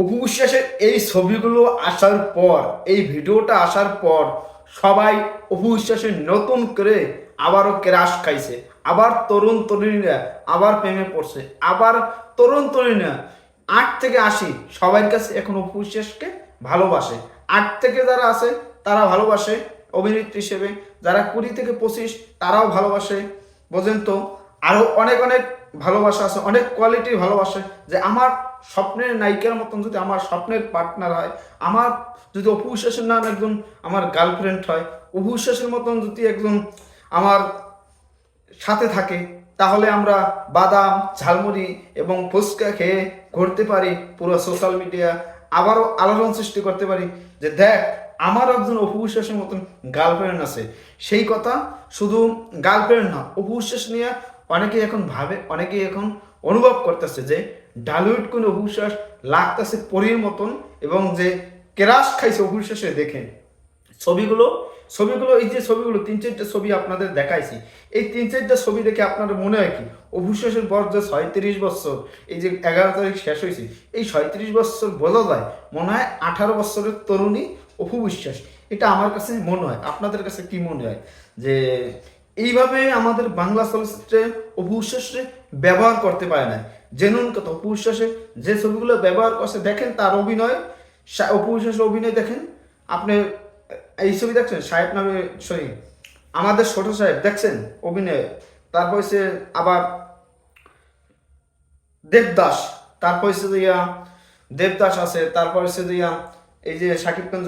অপু বিশ্বাসের এই ছবিগুলো আসার পর, এই ভিডিওটা আসার পর সবাই অপু বিশ্বাসের নতুন করে আবারও ক্রাশ খাইছে। আবার তরুণ তরুণীরা আবার প্রেমে পড়ছে। আবার তরুণ তরুণীরা আট থেকে আশি সবার কাছে এখন অপু বিশ্বাসকে ভালোবাসে। আট থেকে যারা আছে, তারা ভালোবাসে অভিনেত্রী হিসেবে। যারা কুড়ি থেকে পঁচিশ, তারাও ভালোবাসে। বোঝেন তো? আরও অনেক অনেক ভালোবাসা আছে, অনেক কোয়ালিটির ভালোবাসে যে আমার স্বপ্নের নায়িকার মতন যদি আমার স্বপ্নের পার্টনার হয়, আমার যদি অপু বিশ্বাসের নাম একজন আমার গার্লফ্রেন্ড হয়, অপু বিশ্বাসের মতন যদি একজন আমার সাথে থাকে, তাহলে আমরা বাদাম, ঝালমুড়ি এবং ফুচকা খেয়ে ঘুরতে পারি পুরো সোশ্যাল মিডিয়া আবারও আলোড়ন সৃষ্টি করতে পারি যে দেখ আমার একজন অপু বিশ্বাসের মতন গার্লফ্রেন্ড আছে। সেই কথা শুধু গার্লফ্রেন্ড না, অপু বিশ্বাস নিয়ে অনেকেই এখন ভাবে, অনেকেই এখন অনুভব করতেছে যে ডালিউড কোন অপু বিশ্বাস লাগতেছে পরীর মতন এবং যে কেরাস খাইছে অপু বিশ্বাসে দেখেন ছবিগুলো ছবিগুলো, এই যে ছবিগুলো, তিন চারটে ছবি আপনাদের দেখাইছি। এই তিন চারটে ছবি দেখে আপনার মনে হয় কি? অভিশ্বাসের বয়স যে ছয়ত্রিশ বছর, এই যে এগারো তারিখ শেষ হয়েছে এই ছয়ত্রিশ বছর বোঝা যায় মনে হয় আঠারো বছরের তরুণী অপু বিশ্বাস। এটা আমার কাছে মনে হয়। আপনাদের কাছে কি মনে হয়? যে এইভাবে আমাদের বাংলা চলচ্চিত্রে অপু বিশ্বাসে ব্যবহার করতে পারে না জেনুন কথা অপু বিশ্বাসে যে ছবিগুলো ব্যবহার করছে, দেখেন তার অভিনয়, সা- অপু অভিনয় দেখেন। আপনি, এই ছবি দেখছেন? সাহেব নামে সরি আমাদের ছোট সাহেব, দেখছেন অভিনয়? তারপর হচ্ছে আবার দেবদাস, তারপর হচ্ছে দিয়া দেবদাস আছে, তারপর হচ্ছে দিয়া এই যে শাকিব খান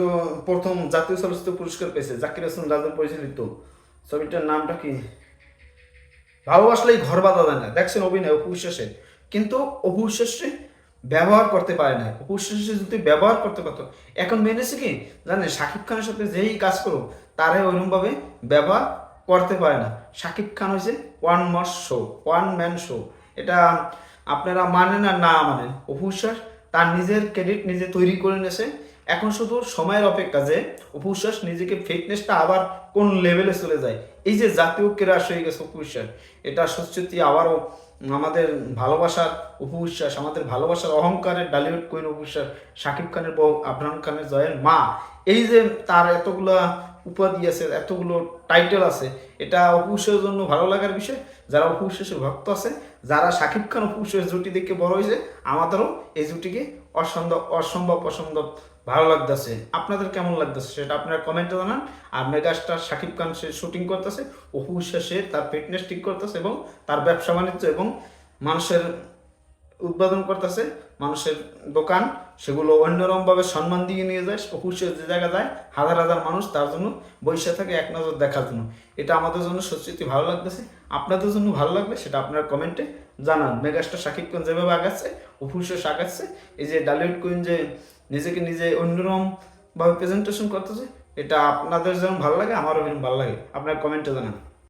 প্রথম জাতীয় চলচ্চিত্র পুরস্কার পেয়েছে, জাকির হোসেন রাজন পরিচালিত। ছবিটার নামটা কি? ভালোবাসলেই ঘর বাঁধা যায় না, দেখছেন অভিনয় অপু বিশ্বাসের। কিন্তু অপু বিশ্বাসে ব্যবহার করতে পারে না অপু বিশ্বাসে যদি ব্যবহার করতে পারতো, এখন মেনেছে কি? জানেন, শাকিব খানের সাথে যেই কাজ করুক তারাই ওইরকমভাবে ব্যবহার করতে পারে না। শাকিব খান হয়েছে one mass show one man show এটা আপনারা মানেন আর না মানেন, অপু বিশ্বাস তার নিজের ক্রেডিট নিজে তৈরি করে নিয়েছে। এখন শুধু সময়ের অপেক্ষা যে অপু বিশ্বাস নিজেকে ফিটনেসটা আবার কোন লেভেলে চলে যায়? এই যে জাতীয় ক্রাশ হয়ে গেছে অপু বিশ্বাস, এটা সত্যি আবারও আমাদের ভালোবাসার অপু বিশ্বাস, আমাদের ভালোবাসার অহংকারের ডালিউড কুইন অপু বিশ্বাস, শাকিব খানের বউ আবরাম খানের জয়ের মা। এই যে তার এতগুলো উপাধি আছে, এতগুলো টাইটেল আছে, এটা অপু বিশ্বাসের জন্য ভালো লাগার বিষয়। যারা অপুবিশ্বাসের ভক্ত আছে, যারা শাকিব খান অপুবিশ্বাস জুটি দেখে বড় হয়েছে, আমাদেরও এই জুটিকে অসম্ভব অসম্ভব অসম্ভব ভালো লাগতেছে। আপনাদের কেমন লাগতেছে সেটা আপনারা কমেন্টে জানান। আর মেগাস্টার শাকিব খান সে শুটিং করতেছে, অপু সে তার ফিটনেস ঠিক করতেছে এবং তার ব্যবসা বাণিজ্য এবং মানুষের উৎপাদন করতেছে, মানুষের দোকান, সেগুলো অন্যরকমভাবে সম্মান দিয়ে নিয়ে যায় অপুষ্যের যে জায়গা যায়, হাজার হাজার মানুষ তার জন্য বৈশা থাকে এক নজর দেখার জন্য। এটা আমাদের জন্য সত্যি ভালো লাগতেছে। আপনাদের জন্য ভালো লাগবে সেটা আপনার কমেন্টে জানান। মেগাস্টার শাকিব খান যেভাবে আগাচ্ছে অপুষ্যের আগাচ্ছে এই যে ডালিউড কুইন যে নিজেকে নিজে অন্যরকম ভাবে প্রেজেন্টেশন করতেছে, এটা আপনাদের যেমন ভালো লাগে, আমারও ভালো লাগে। আপনার কমেন্টে জানান।